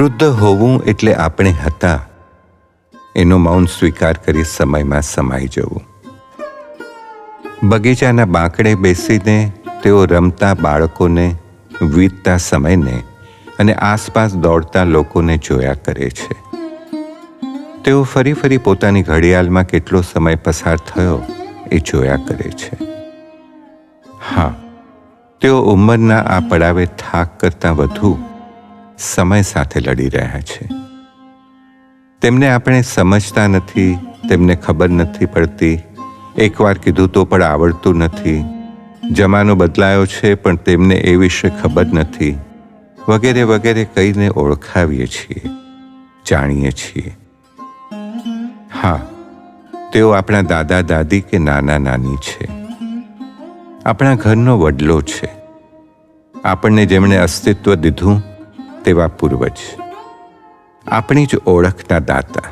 વૃદ્ધ હોવું એટલે આપણે હતા. એનો મૌન સ્વીકાર કરી સમયમાં સમાઈ જવું. બગીચાના બાંકડે બેસીને તેઓ રમતા બાળકોને વીતતા સમયને અને આસપાસ દોડતા લોકોને જોયા કરે છે. તેઓ ફરી ફરી પોતાની ઘડિયાળમાં કેટલો સમય પસાર થયો એ જોયા કરે છે. હા, તેઓ ઉંમરના આ પડાવે થાક કરતાં વધુ સમય સાથે લડી રહ્યા છે. તેમને આપણે સમજતા નથી, તેમને ખબર નથી પડતી. એકવાર કીધું તો પણ આવડતું નથી. જમાનો બદલાયો છે, પણ તેમને એ વિશે ખબર નથી. વગેરે વગેરે કહીને ઓળખાવીએ છીએ, જાણીએ છીએ. હા, તેઓ આપણા દાદા, દાદી કે નાના, નાની છે. આપણા ઘરનો વડલો છે. આપણને જેમણે અસ્તિત્વ દીધું તેવા પૂર્વજ. આપણી જ ઓળખના દાતા.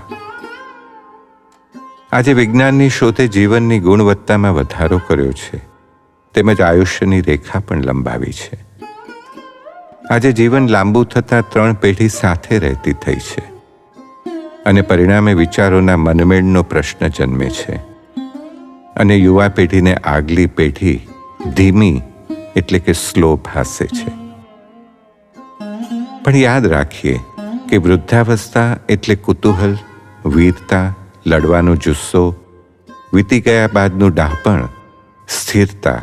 આજે વિજ્ઞાનની શોધે જીવનની ગુણવત્તામાં વધારો કર્યો છે. તેમજ આયુષ્યની રેખા પણ લંબાવી છે. આજે જીવન લાંબુ થતાં ત્રણ પેઢી સાથે રહેતી થઈ છે. અને પરિણામે વિચારોના મનમેળનો પ્રશ્ન જન્મે છે. અને યુવા પેઢીને આગલી પેઢી ધીમી એટલે કે સ્લો ભાસે છે. પણ યાદ રાખીએ કે વૃદ્ધાવસ્થા એટલે કુતૂહલ, વીરતા, લડવાનો જુસ્સો, વીતી ગયા બાદનું ડાહપણ સ્થિરતા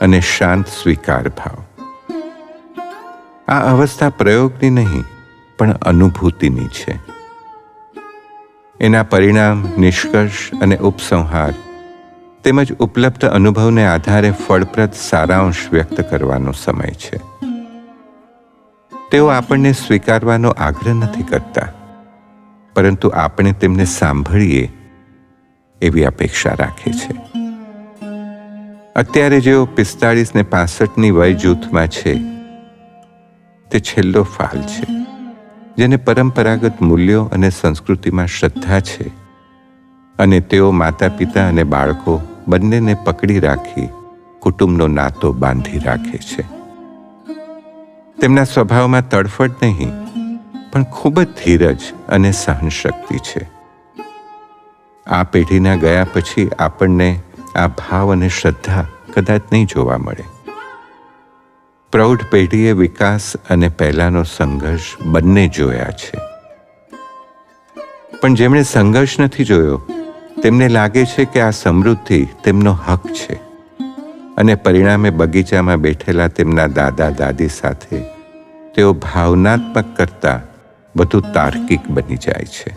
અને શાંત સ્વીકાર ભાવ. આ અવસ્થા પ્રયોગની નહીં, પણ અનુભૂતિની છે. એના પરિણામ, નિષ્કર્ષ અને ઉપસંહાર તેમજ ઉપલબ્ધ અનુભવને આધારે ફળપ્રદ સારાંશ વ્યક્ત કરવાનો સમય છે. તેઓ આપણને સ્વીકારવાનો આગ્રહ નથી કરતા. પરંતુ આપણે તેમને સાંભળીએ એવી અપેક્ષા રાખે છે. અત્યારે જેઓ પિસ્તાળીસ ને પાસઠની વય જૂથમાં છે, તે છેલ્લો ફાલ છે, જેને પરંપરાગત મૂલ્યો અને સંસ્કૃતિમાં શ્રદ્ધા છે અને તેઓ માતા પિતા અને બાળકો બંનેને પકડી રાખી કુટુંબનો નાતો બાંધી રાખે છે. તેમના સ્વભાવમાં તડફડ નહીં, પણ ખૂબ જ ધીરજ અને સહનશક્તિ છે. આ પેઢીના ગયા પછી આપણને આ ભાવ અને શ્રદ્ધા કદાચ નહીં જોવા મળે. પ્રૌઢ પેઢીએ વિકાસ અને પહેલાનો સંઘર્ષ બંને જોયા છે. પણ જેમણે સંઘર્ષ નથી જોયો, તેમને લાગે છે કે આ સમૃદ્ધિ તેમનો હક છે. અને પરિણામે બગીચામાં બેઠેલા તેમના દાદા દાદી સાથે તેઓ ભાવનાત્મક કરતા વધુ તાર્કિક બની જાય છે.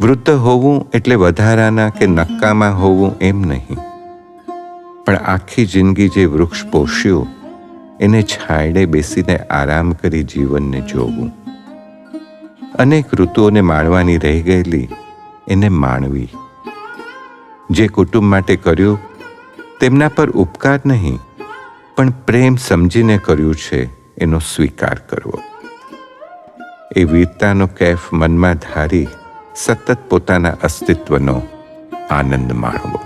વૃદ્ધ હોવું એટલે વધારાના કે નક્કામાં હોવું એમ નહીં. પણ આખી જિંદગી જે વૃક્ષ પોષ્યું, એને છાંયડે બેસીને આરામ કરી જીવનને જોવું. અનેક ઋતુઓને માણવાની રહી ગયેલી, એને માણવી. જે કુટુંબ માટે કર્યું તેમના પર ઉપકાર નહીં, પણ પ્રેમ સમજીને કર્યું છે, એનો સ્વીકાર કરવો. એ વીરતાનો કેફ મનમાં ધારી સતત પોતાના અસ્તિત્વનો આનંદ માણવો.